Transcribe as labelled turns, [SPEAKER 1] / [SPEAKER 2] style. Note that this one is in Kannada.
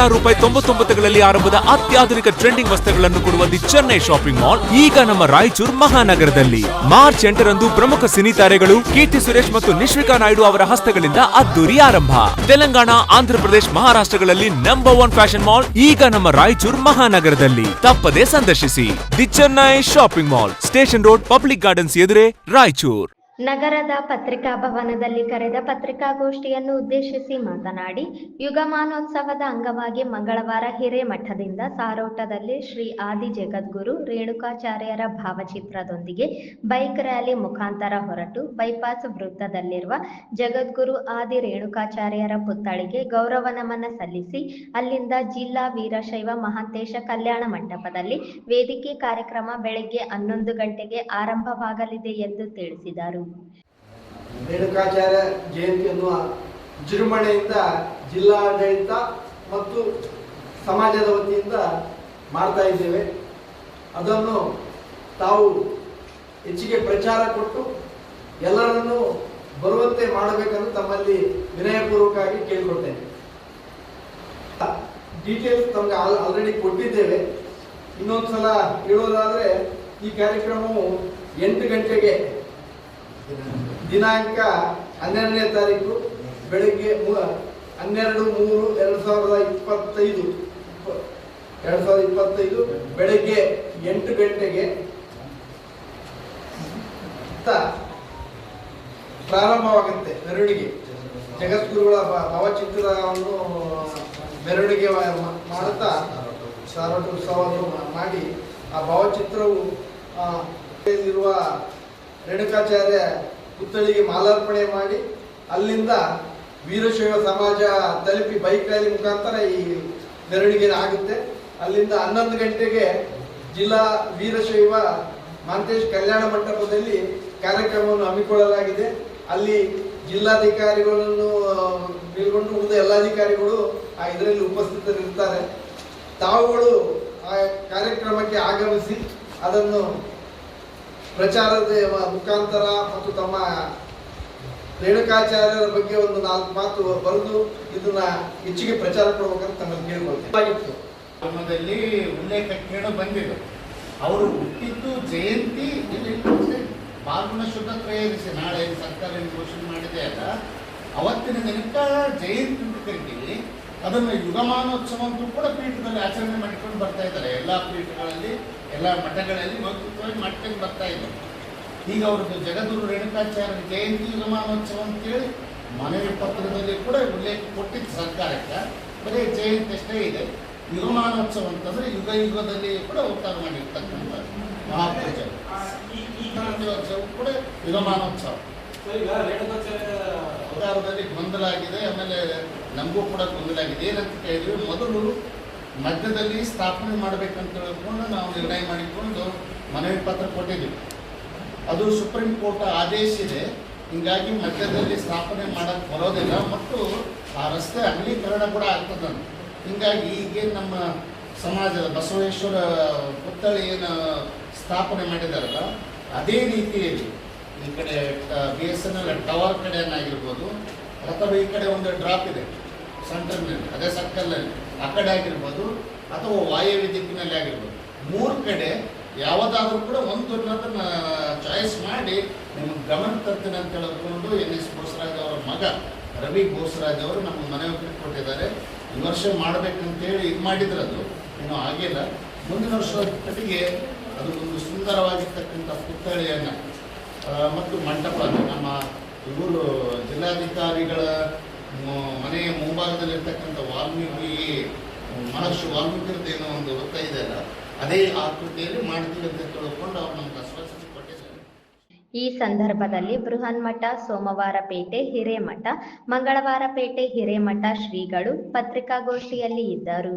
[SPEAKER 1] ಕೇವಲ ರೂಪಾಯಿ ತೊಂಬತ್ತೊಂಬತ್ತುಗಳಲ್ಲಿ ಆರಂಭದ ಅತ್ಯಾಧುನಿಕ ಟ್ರೆಂಡಿಂಗ್ ವಸ್ತುಗಳನ್ನು ಕೊಡುವ ದಿ ಚೆನ್ನೈ ಶಾಪಿಂಗ್ ಮಾಲ್ ಈಗ ನಮ್ಮ ರಾಯಚೂರು ಮಹಾನಗರದಲ್ಲಿ. ಮಾರ್ಚ್ ಎಂಟರಂದು ಪ್ರಮುಖ ಸಿನಿ ತಾರೆಗಳು ಕೀರ್ತಿ ಸುರೇಶ್ ಮತ್ತು ನಿಶ್ವಿಕಾ ನಾಯ್ಡು ಅವರ ಹಸ್ತಗಳಿಂದ ಅದ್ದೂರಿ ಆರಂಭ. ತೆಲಂಗಾಣ, ಆಂಧ್ರಪ್ರದೇಶ ಮಹಾರಾಷ್ಟ್ರಗಳಲ್ಲಿ ನಂಬರ್ ಒನ್ ಫ್ಯಾಷನ್ ಮಾಲ್ ಈಗ ನಮ್ಮ ರಾಯಚೂರು ಮಹಾನಗರದಲ್ಲಿ. ತಪ್ಪದೇ ಸಂದರ್ಶಿಸಿ. The Chennai shopping mall station road public gardens ಎದುರೇ Raichur.
[SPEAKER 2] ನಗರದ ಪತ್ರಿಕಾ ಭವನದಲ್ಲಿ ಕರೆದ ಪತ್ರಿಕಾಗೋಷ್ಠಿಯನ್ನು ಉದ್ದೇಶಿಸಿ ಮಾತನಾಡಿ ಯುಗಮಾನೋತ್ಸವದ ಅಂಗವಾಗಿ ಮಂಗಳವಾರ ಹಿರೇಮಠದಿಂದ ಸಾರೋಟದಲ್ಲಿ ಶ್ರೀ ಆದಿ ಜಗದ್ಗುರು ರೇಣುಕಾಚಾರ್ಯರ ಭಾವಚಿತ್ರದೊಂದಿಗೆ ಬೈಕ್ ರ್ಯಾಲಿ ಮುಖಾಂತರ ಹೊರಟು ಬೈಪಾಸ್ ವೃತ್ತದಲ್ಲಿರುವ ಜಗದ್ಗುರು ಆದಿ ರೇಣುಕಾಚಾರ್ಯರ ಪುತ್ಥಳಿಗೆ ಗೌರವ ನಮನ ಸಲ್ಲಿಸಿ, ಅಲ್ಲಿಂದ ಜಿಲ್ಲಾ ವೀರಶೈವ ಮಹಾಂತೇಶ ಕಲ್ಯಾಣ ಮಂಟಪದಲ್ಲಿ ವೇದಿಕೆ ಕಾರ್ಯಕ್ರಮ ಬೆಳಗ್ಗೆ ಹನ್ನೊಂದು ಗಂಟೆಗೆ ಆರಂಭವಾಗಲಿದೆ ಎಂದು ತಿಳಿಸಿದರು.
[SPEAKER 3] ರೇಣುಕಾಚಾರ್ಯ ಜಯಂತಿಯನ್ನು ವಿಜೃಂಭಣೆಯಿಂದ ಜಿಲ್ಲಾಡಳಿತ ಮತ್ತು ಸಮಾಜದ ವತಿಯಿಂದ ಮಾಡ್ತಾ ಇದ್ದೇವೆ. ಅದನ್ನು ತಾವು ಹೆಚ್ಚಿಗೆ ಪ್ರಚಾರ ಕೊಟ್ಟು ಎಲ್ಲರನ್ನೂ ಬರುವಂತೆ ಮಾಡಬೇಕೆಂದು ತಮ್ಮಲ್ಲಿ ವಿನಯಪೂರ್ವಕವಾಗಿ ಕೇಳಿಕೊಳ್ತೇನೆ. ಡೀಟೇಲ್ಸ್ ತಮಗೆ ಆಲ್ರೆಡಿ ಕೊಟ್ಟಿದ್ದೇವೆ. ಇನ್ನೊಂದ್ಸಲ ಹೇಳೋದಾದ್ರೆ ಈ ಕಾರ್ಯಕ್ರಮವು ಎಂಟು ಗಂಟೆಗೆ ದಿನಾಂಕ ಹನ್ನೆರಡನೇ ತಾರೀಕು ಬೆಳಗ್ಗೆ ಹನ್ನೆರಡು ಮೂರು ಎರಡು ಸಾವಿರದ ಇಪ್ಪತ್ತೈದು. ಇಪ್ಪ- ಎರಡು ಸಾವಿರದ ಇಪ್ಪತ್ತೈದು ಬೆಳಗ್ಗೆ ಎಂಟು ಗಂಟೆಗೆ. ಪ್ರಾರಂಭವಾಗುತ್ತೆ ಮೆರವಣಿಗೆ. ಜಗದ್ಗುರುಗಳ ಭಾವಚಿತ್ರವನ್ನು ಮೆರವಣಿಗೆ ಮಾಡುತ್ತಾ ಸಾರೋಟ ಉತ್ಸವವನ್ನು ಮಾಡಿ ಆ ಭಾವಚಿತ್ರವು ಇರುವ ರೇಣುಕಾಚಾರ್ಯ ಪುತ್ಥಳಿಗೆ ಮಾಲಾರ್ಪಣೆ ಮಾಡಿ ಅಲ್ಲಿಂದ ವೀರಶೈವ ಸಮಾಜ ತಲುಪಿ ಬೈಕ್ ರ್ಯಾಲಿ ಮುಖಾಂತರ ಈ ಮೆರವಣಿಗೆ ಆಗುತ್ತೆ. ಅಲ್ಲಿಂದ ಹನ್ನೊಂದು ಗಂಟೆಗೆ ಜಿಲ್ಲಾ ವೀರಶೈವ ಮಾಂತೇಶ್ ಕಲ್ಯಾಣ ಮಂಟಪದಲ್ಲಿ ಕಾರ್ಯಕ್ರಮವನ್ನು ಹಮ್ಮಿಕೊಳ್ಳಲಾಗಿದೆ. ಅಲ್ಲಿ ಜಿಲ್ಲಾಧಿಕಾರಿಗಳನ್ನು ಮೇಲ್ಗೊಂಡು ಉಳಿದ ಎಲ್ಲ ಅಧಿಕಾರಿಗಳು ಆ ಇದರಲ್ಲಿ ಉಪಸ್ಥಿತರಿರ್ತಾರೆ. ತಾವುಗಳು ಆ ಕಾರ್ಯಕ್ರಮಕ್ಕೆ ಆಗಮಿಸಿ ಅದನ್ನು ಪ್ರಚಾರದ ಮುಖಾಂತರ ಮತ್ತು ತಮ್ಮ ರೇಣುಕಾಚಾರ್ಯರ ಬಗ್ಗೆ ಒಂದು ನಾಲ್ಕು ಮಾತು ಬರೆದು ಇದನ್ನ ಹೆಚ್ಚಿಗೆ ಪ್ರಚಾರ ಕೊಡ್ಬೇಕಂತ ತಮ್ಮಲ್ಲಿ ಕೇಳ್ಕೊಳ್ತೀವಿ
[SPEAKER 4] ಧರ್ಮದಲ್ಲಿ ಉಲ್ಲೇಖ ಕೇಳು ಬಂದಿದೆ. ಅವರು ಹುಟ್ಟಿದ್ದು ಜಯಂತಿ ಇಲ್ಲಿ ಫಾಲ್ಗುಣ ಶುದ್ಧ ತ್ರಯೋದಶಿ. ನಾಳೆ ಸರ್ಕಾರ ಘೋಷಣೆ ಮಾಡಿದೆ ಅಲ್ಲ. ಅವತ್ತಿನ ದಿನಕ್ಕ ಜಯಂತಿ ಅಂತ ಕರಿತೀವಿ. ಅದನ್ನು ಯುಗಮಾನೋತ್ಸವ ಅಂತೂ ಕೂಡ ಪೀಠದಲ್ಲಿ ಆಚರಣೆ ಮಾಡಿಕೊಂಡು ಬರ್ತಾ ಇದ್ದಾರೆ. ಎಲ್ಲ ಪೀಠಗಳಲ್ಲಿ ಎಲ್ಲ ಮಠಗಳಲ್ಲಿ ಮಹತ್ವವಾಗಿ ಮಾಡ್ಕೊಂಡು ಬರ್ತಾ ಇದ್ದಾರೆ. ಈಗ ಅವ್ರದ್ದು ಜಗದ್ಗುರು ರೇಣುಕಾಚಾರ್ಯ ಜಯಂತಿ ಯುಗಮಾನೋತ್ಸವ ಅಂತೇಳಿ ಮನವಿ ಪತ್ರದಲ್ಲಿ ಕೂಡ ಉಲ್ಲೇಖ ಕೊಟ್ಟಿದ್ದು ಸರ್ಕಾರಕ್ಕೆ. ಬರೀ ಜಯಂತಿ ಅಷ್ಟೇ ಇದೆ. ಯುಗಮಾನೋತ್ಸವ ಅಂತಂದ್ರೆ ಯುಗ ಯುಗದಲ್ಲಿ ಕೂಡ ಅವತಾರ ಮಾಡಿರ್ತಕ್ಕಂಥ ಮಹಾಪೂಜೆ ಯುಗಮಾನೋತ್ಸವ ಕೂಡ ಯುಗಮಾನೋತ್ಸವ. ಅವತಾರದಲ್ಲಿ ಗೊಂದಲ ಆಗಿದೆ ಆಮೇಲೆ ನಮಗೂ ಕೂಡ ಗೊಂದಲ ಆಗಿದೆ ಏನಂತ ಕೇಳಿದ್ರು ಮೊದಲು ಮಧ್ಯದಲ್ಲಿ ಸ್ಥಾಪನೆ ಮಾಡಬೇಕಂತ ಹೇಳ್ಕೊಂಡು ನಾವು ನಿರ್ಣಯ ಮಾಡಿಕೊಂಡು ಮನವಿ ಪತ್ರ ಕೊಟ್ಟಿದ್ದೀವಿ. ಅದು ಸುಪ್ರೀಂ ಕೋರ್ಟ್ ಆದೇಶ ಇದೆ. ಹಿಂಗಾಗಿ ಮಧ್ಯದಲ್ಲಿ ಸ್ಥಾಪನೆ ಮಾಡಕ್ ಬರೋದಿಲ್ಲ. ಮತ್ತು ಆ ರಸ್ತೆ ಅಗಲೀಕರಣ ಕೂಡ ಆಗ್ತದೆ ಹಿಂಗಾಗಿ ಈಗೇನು ನಮ್ಮ ಸಮಾಜದ ಬಸವೇಶ್ವರ ಪುತ್ಥಳಿ ಏನು ಸ್ಥಾಪನೆ ಮಾಡಿದಾರಲ್ಲ, ಅದೇ ರೀತಿಯಲ್ಲಿ ಈ ಕಡೆ B S N L tower ಕಡೆಯನ್ನಾಗಿರ್ಬೋದು, ಅಥವಾ ಈ ಕಡೆ ಒಂದು ಡ್ರಾಪ್ ಇದೆ ಸೆಂಟ್ರಲ್ನಲ್ಲಿ ಅದೇ ಸರ್ಕಲ್ನಲ್ಲಿ ಆ ಕಡೆ ಆಗಿರ್ಬೋದು, ಅಥವಾ ವಾಯವ್ಯ ದಿಕ್ಕಿನಲ್ಲಿ ಆಗಿರ್ಬೋದು. ಮೂರು ಕಡೆ ಯಾವುದಾದ್ರೂ ಕೂಡ ಒಂದು ಅನ್ನೋದನ್ನ ಚಾಯ್ಸ್ ಮಾಡಿ ನಿಮ್ಮ ಗಮನ ತರ್ತೀನಿ ಅಂತ ಹೇಳಿಕೊಂಡು ಎನ್ ಎಸ್ ಬೋಸರಾಜ್ ಅವರ ಮಗ, ರವಿ ಬೋಸರಾಜ್ ಅವರು ನಮ್ಮ ಮನವಿ ಕೊಟ್ಟಿದ್ದಾರೆ. ಈ ವರ್ಷ ಮಾಡಬೇಕಂತೇಳಿ ಇದು ಮಾಡಿದ್ರೆ ಅದು ಏನು ಆಗಿಲ್ಲ. ಮುಂದಿನ ವರ್ಷದೊಟ್ಟಿಗೆ ಅದು ಒಂದು ಸುಂದರವಾಗಿರ್ತಕ್ಕಂಥ ಪುತ್ಥಳಿಯನ್ನು ಮತ್ತು ಮಂಟಪ ನಮ್ಮ ಇವರು ಜಿಲ್ಲಾಧಿಕಾರಿಗಳ ಮನೆಯ ಮುಂಭಾಗದಲ್ಲಿರ್ತಕ್ಕಂಥ ವಾಲ್ಮೀಕಿ, ಮಹರ್ಷಿ ವಾಲ್ಮೀಕಿರದ್ದು ಏನೋ ಒಂದು ವೃತ್ತ ಇದೆಯಲ್ಲ ಅದೇ ಆಕೃತಿಯಲ್ಲಿ ಮಾಡ್ತೀವಿ ಅಂತ ತಿಳ್ಕೊಂಡು ಅವ್ರು ನಮ್ಗೆ ಆಶ್ವಾಸನೆ ಕೊಟ್ಟಿದ್ದಾರೆ.
[SPEAKER 2] ಈ ಸಂದರ್ಭದಲ್ಲಿ ಬೃಹನ್ಮಠ ಸೋಮವಾರಪೇಟೆ ಹಿರೇಮಠ ಮಂಗಳವಾರಪೇಟೆ ಹಿರೇಮಠ ಶ್ರೀಗಳು ಪತ್ರಿಕಾಗೋಷ್ಠಿಯಲ್ಲಿ ಇದ್ದರು.